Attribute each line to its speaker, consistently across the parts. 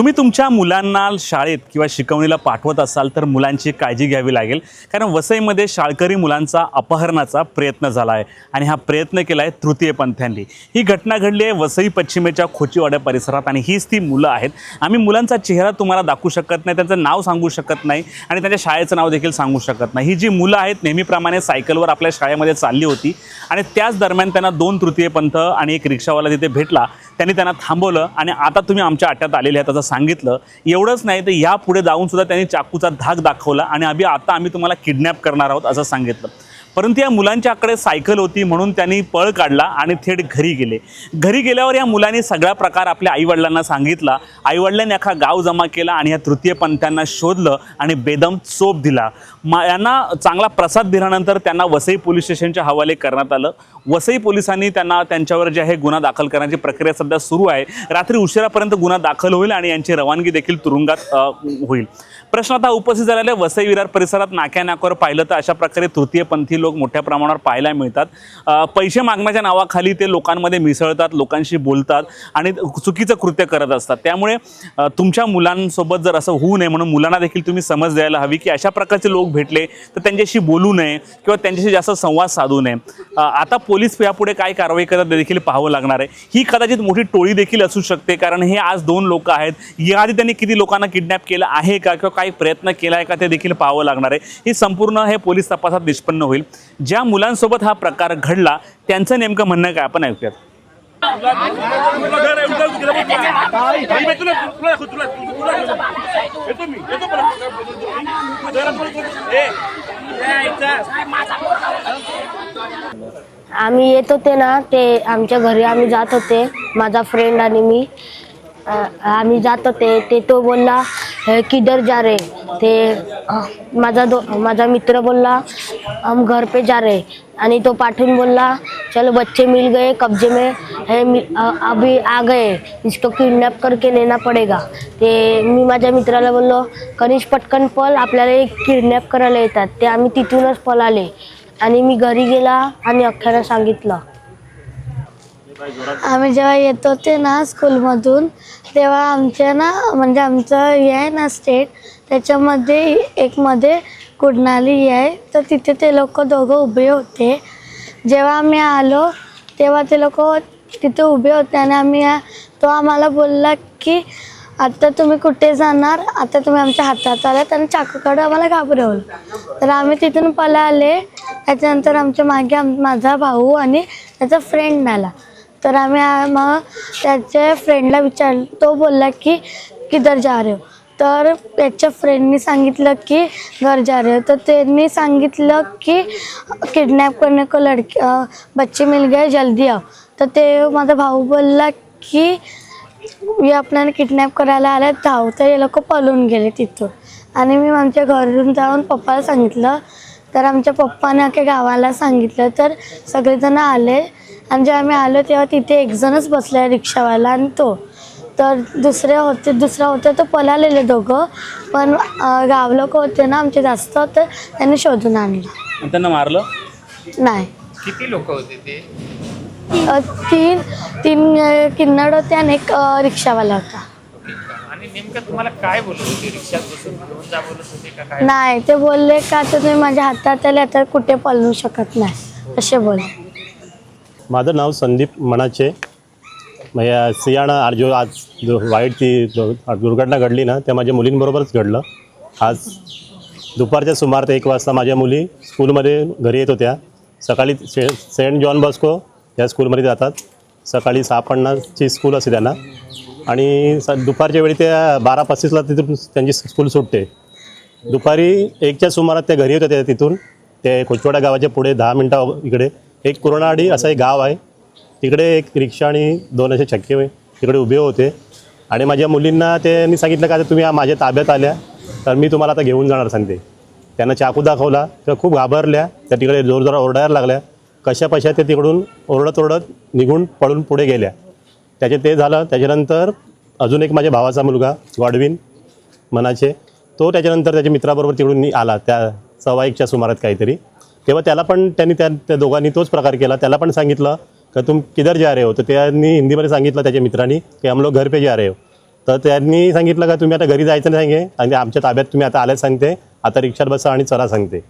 Speaker 1: तुम्ही तुमच्या मुलांना शाळेत किंवा शिकवणीला पाठवत असाल तर मुलांची काळजी घ्यावी लागेल. कारण वसईमध्ये शाळकरी मुलांचा अपहरणाचा प्रयत्न झाला आहे आणि हा प्रयत्न केला आहे तृतीय पंथ्यांनी. ही घटना घडली आहे वसई पश्चिमेच्या खोचीवाड्या परिसरात आणि हीच ती मुलं आहेत. आम्ही मुलांचा चेहरा तुम्हाला दाखवू शकत नाही त्यांचं नाव सांगू शकत नाही आणि त्यांच्या शाळेचं नाव देखील सांगू शकत नाही. ही जी मुलं आहेत नेहमीप्रमाणे सायकलवर आपल्या शाळेमध्ये चालली होती आणि त्याच दरम्यान त्यांना दोन तृतीय पंथ आणि एक रिक्षावाला तिथे भेटला. त्यांनी त्यांना थांबवलं आणि आता तुम्ही आमच्या अट्ट्यात आलेले आहेत असं सांगितलं. एवढंच नाही तर यापुढे जाऊन सुद्धा त्यांनी चाकूचा धाक दाखवला आणि अभि आता आम्ही तुम्हाला किडनॅप करणार आहोत असं सांगितलं. परंतु या मुलांच्याकडे सायकल होती म्हणून त्यांनी पळ काढला आणि थेट घरी गेले. घरी गेल्यावर या मुलांनी सगळा प्रकार आपल्या आईवडिलांना सांगितला. आईवडिलांनी अख्खा गाव जमा केला आणि या तृतीय पंथ्यांना शोधलं आणि बेदम चोप दिला. मा यांना चांगला प्रसाद दिल्यानंतर त्यांना वसई पोलीस स्टेशनच्या हवाले करण्यात आलं. वसई पोलिसांनी त्यांना त्यांच्यावर जे आहे गुन्हा दाखल करण्याची प्रक्रिया सध्या सुरू आहे. रात्री उशिरापर्यंत गुन्हा दाखल होईल आणि यांची रवानगी देखील तुरुंगात होईल. प्रश्न आता उपस्थित झालेल्या आहे वसई विरार परिसरात नाक्या नाक्यावर पाहिलं तर अशा प्रकारे तृतीयपंथी लोक मोठ्या प्रमाणावर पाहायला मिळतात. पैसे मागण्याच्या नावाखाली ते लोकांमध्ये मिसळतात लोकांशी बोलतात आणि चुकीचं कृत्य करत असतात. त्यामुळे तुमच्या मुलांसोबत जर असं होऊ नये म्हणून मुलांना देखील तुम्ही समज द्यायला हवी की अशा प्रकारचे लोक भेटले तर त्यांच्याशी बोलू नये किंवा त्यांच्याशी जास्त संवाद साधू नये. आता पोलीस यापुढे काय कारवाई करतात ते देखील पाहावं लागणार आहे. ही कदाचित मोठी टोळी देखील असू शकते कारण हे आज दोन लोक आहेत. याआधी त्यांनी किती लोकांना किडनॅप केलं आहे का किंवा काही प्रयत्न केला आहे का ते देखील पाहावं लागणार आहे. ही संपूर्ण हे पोलीस तपासात निष्पन्न होईल. ज्या मुलांसोबत हा प्रकार घडला त्यांचं नेमकं म्हणणं काय? आपण ऐकूयात.
Speaker 2: आम्ही येत होते ना ते आमच्या घरी आम्ही जात होते माझा फ्रेंड आणि मी. अ, आम्ही जात होते ते तो बोलला "हे किधर जा रे? ते माझा दो माझा मित्र बोलला हम घर पे जा रहे आणि तो पाठवून बोलला चलो बच्चे मिल गए कब्जे में हे मी अभी आ गए. इसको किडनॅप करके लेना पडेगा. ते मी माझ्या मित्राला बोललो कनिष पटकन पल आपल्याला एक किडनॅप करायला येतात. ते आम्ही तिथूनच पळाले. आणि मी घरी गेला आणि अख्ख्यानं सांगितलं.
Speaker 3: आम्ही जेव्हा येत होते ना स्कूलमधून तेव्हा आमच्या ना म्हणजे आमचं हे आहे ना स्टेट त्याच्यामध्ये एकमध्ये कुडनाली आहे. तर तिथे ते लोक दोघं उभे होते. जेव्हा आम्ही आलो तेव्हा ते लोक तिथे उभे होते आणि आम्ही तो आम्हाला बोलला की आता तुम्ही कुठे जाणार? आता तुम्ही आमच्या हातात आलात आणि चाकूकडं आम्हाला घाबरवलं. तर आम्ही तिथून पळाले. त्याच्यानंतर आमच्या मागे आम माझा भाऊ आणि त्याचा फ्रेंड आला. तर आम्ही मग त्याच्या फ्रेंडला विचारलं तो बोलला की किधर जा रहे हो तर त्याच्या फ्रेंडनी सांगितलं की घर जा रहे हो तर त्यांनी सांगितलं की किडनॅप करणे को लड़की बच्ची बच्चे मिल गए जल्दी आओ. तर ते माझा भाऊ बोलला की मी आपल्याला किडनॅप करायला आले धाव तर हे लोक पळून गेले तिथून. आणि मी आमच्या घरून जाऊन पप्पाला सांगितलं. तर आमच्या पप्पाने अख्या गावाला सांगितलं. तर सगळेजण आले. आणि जेव्हा आम्ही आलो तेव्हा तिथे एकजणच बसला रिक्षावाला आणि तो. तर दुसरे होते दुसरा होते तो पळालेले दोघं. पण गाव लोक होते ना आमचे जास्त तर त्यांनी शोधून आणलं.
Speaker 1: आणि त्यांना मारलं?
Speaker 3: नाही.
Speaker 4: किती लोक होते ते?
Speaker 3: अं, तीन तीन अं, किन्नड होते आणि एक अं, रिक्षावाला होता.
Speaker 4: ओके. आणि नेमकं तुम्हाला काय बोलत होते रिक्षात बसून? घेऊन जा बोलत होते का काय?
Speaker 3: नाही ते बोलले का आता तुम्ही माझ्या हातात आले आता कुठे पळू शकत नाही. असे बोलले.
Speaker 5: माझं नाव संदीप मनाचे म्हणजे सियाणा आज जो आज जो वाईट ती दुर्घटना घडली ना त्या माझ्या मुलींबरोबरच घडलं. आज दुपारच्या सुमार ते एक वाजता माझ्या मुली स्कूलमध्ये घरी येत होत्या. सकाळी से सेंट जॉन बॉस्को या स्कूलमध्ये जातात. सकाळी सहा पन्नासची स्कूल असते त्यांना. आणि स दुपारच्या वेळी त्या बारा पस्तीसला तिथून त्यांची स्कूल सुटते. दुपारी एकच्या सुमारात त्या घरी होत्या त्या तिथून. ते कोचवाडा गावाच्या पुढे दहा मिनटं इकडे एक कुरणाडी असं एक गाव आहे. तिकडे एक रिक्षा आणि दोन असे छक्के तिकडे उभे होते. आणि माझ्या मुलींना त्यांनी सांगितलं का तुम्ही माझ्या ताब्यात आल्या तर मी तुम्हाला आता घेऊन जाणार सांगते. त्यांना चाकू दाखवला तर खूप घाबरल्या. त्या तिकडे जोरजोरात ओरडायला लागल्या. कशा पशा ते तिकडून ओरडत ओरडत निघून पळून पुढे गेल्या. त्याचे ते झालं. त्याच्यानंतर अजून एक माझ्या भावाचा मुलगा गॉडविन मनाचे तो त्याच्यानंतर त्याच्या मित्राबरोबर तिकडून आला. त्या सव्वा एकच्या सुमारात काहीतरी. तेव्हा त्याला पण त्यांनी त्या त्या दोघांनी तोच प्रकार केला. त्याला पण सांगितलं का तुम किधर जा रहे हो? तर त्यांनी हिंदीमध्ये सांगितलं त्याच्या मित्रांनी की हम लोग घर पे जा रहे हो. तर त्यांनी सांगितलं का तुम्ही आता घरी जायचं नाही सांगे आणि आमच्या ताब्यात तुम्ही आता आल्याच सांगते आता रिक्षात बसा आणि चला सांगते.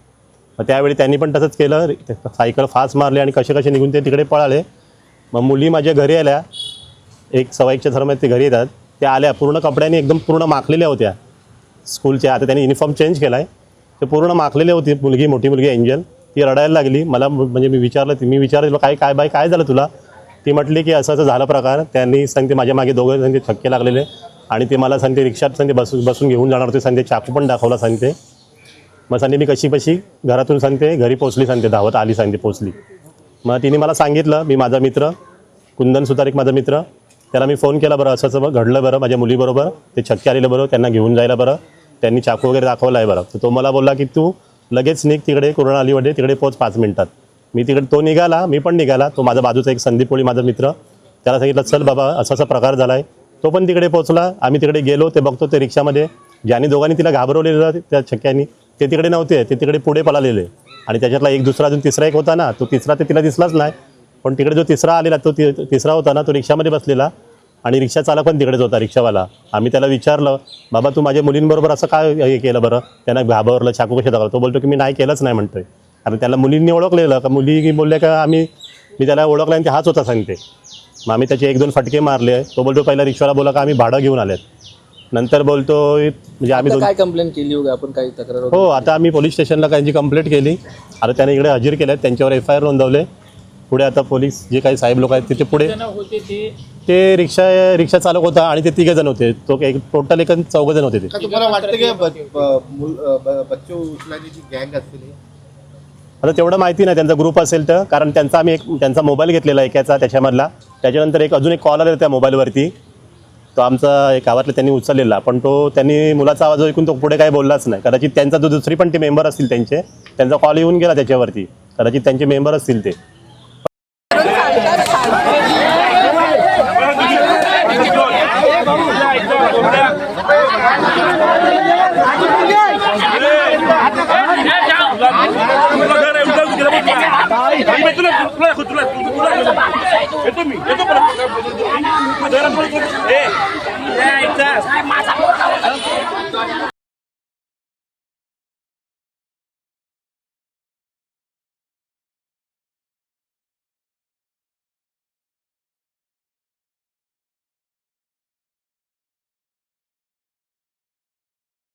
Speaker 5: मग त्यावेळी त्यांनी पण तसंच केलं. सायकल फास्ट मारले आणि कसे कसे निघून ते तिकडे पळाले. मग मुली माझ्या घरी आल्या. एक सवाईच्या धर्मात ते घरी येतात. त्या आल्या. पूर्ण कपड्यांनी एकदम पूर्ण माखलेल्या होत्या. स्कूलच्या. आता त्यांनी युनिफॉर्म चेंज केला आहे ते पूर्ण माखलेले होती. मुलगी मोठी मुलगी एंजल ती रडायला लागली. मला म्हणजे मी विचारलं ती मी विचारलं काय काय बाय काय झालं तुला? ती म्हटली की असं असं झालं प्रकार. त्यांनी सांगते माझ्या मागे दोघं सांगते छक्के लागलेले. आणि ते मला सांगते रिक्षात सांगते बसून बसून घेऊन जाणार होते सांगते. चाकू पण दाखवला सांगते. मग सांगते मी कशी कशी घरातून सांगते घरी पोचली सांगते धावत आली सांगते पोचली मग तिने मला सांगितलं मी माझा मित्र कुंदन सुतारिक माझा मित्र. त्याला मी फोन केला बरं असं असं बरं घडलं बरं माझ्या मुलीबरोबर. ते छक्के आलेलं बरं त्यांना घेऊन जायला बरं. त्यांनी चाकू वगैरे दाखवला आहे बरं. तर तो मला बोलला की तू लगेच निघ तिकडे कोरोना अलीमध्ये तिकडे पोच पाच मिनिटात. मी तिकडे तो निघाला मी पण निघाला. तो माझा बाजूचा एक संदीप कोळी माझा मित्र. त्याला सांगितलं चल बाबा असा असा प्रकार झाला आहे तो पण तिकडे पोचला आम्ही तिकडे गेलो ते बघतो ते रिक्षामध्ये. ज्यांनी दोघांनी तिला घाबरवलेलं त्या छक्क्यांनी ते तिकडे नव्हते ते तिकडे पुढे पळालेले. आणि त्याच्यातला एक दुसरा अजून तिसरा एक होता ना तो तिसरा ते तिला दिसलाच नाही. पण तिकडे जो तिसरा आलेला तो ति तिसरा होता ना तो रिक्षामध्ये बसलेला. आणि रिक्षा चालक पण तिकडेच होता रिक्षावाला. आम्ही त्याला विचारलं बाबा तू माझ्या मुलींबरोबर असं काय हे केलं बरं? त्यांना घाबरलं चाकू कशा दाखवलं तो बोलतो की मी नाही केलंच नाही म्हणतोय. कारण त्याला मुलींनी ओळखलेलं का मुली बोलल्या का आम्ही मी त्याला ओळखलं आणि ते हाच होता सांगते. मग आम्ही त्याचे एक दोन फटके मारले. तो बोलतो पहिला रिक्षाला बोला का आम्ही भाडं घेऊन आलेत. नंतर बोलतो म्हणजे आम्ही
Speaker 6: काय कंप्लेंट केली होती आपण काही तक्रार
Speaker 5: हो आता आम्ही पोलीस स्टेशनला त्यांची कंप्लेंट केली. आता त्याने इकडे हजर केले त्यांच्यावर एफ आय आर नोंदवले. पुढे आता पोलीस जे काही साहेब लोक आहेत तिथे पुढे ते रिक्षा रिक्षा चालक होता आणि ते तिघे जण होते. तो एक टोटल एक चौघ जण होते ते.
Speaker 7: का तुम्हाला वाटतं की ब- ब- मुल- अ, ब- बच्चू उचलाची जी गँग असेल ही?
Speaker 5: आता तेवढं माहिती नाही. त्यांचा ग्रुप असेल तर. कारण त्यांचा आम्ही एक त्यांचा मोबाईल घेतलेला एकाचा त्याच्यामधला. त्याच्यानंतर एक अजून एक कॉल आलेला त्या मोबाईलवरती तो आमचा एक गावातला त्यांनी उचललेला. पण तो त्यांनी मुलाचा आवाज ऐकून तो पुढे काही बोललाच नाही. कदाचित त्यांचा जो दुसरी पण ते मेंबर असतील त्यांचे त्यांचा कॉल येऊन गेला त्याच्यावरती. कदाचित त्यांचे मेंबर असतील ते.
Speaker 1: तुला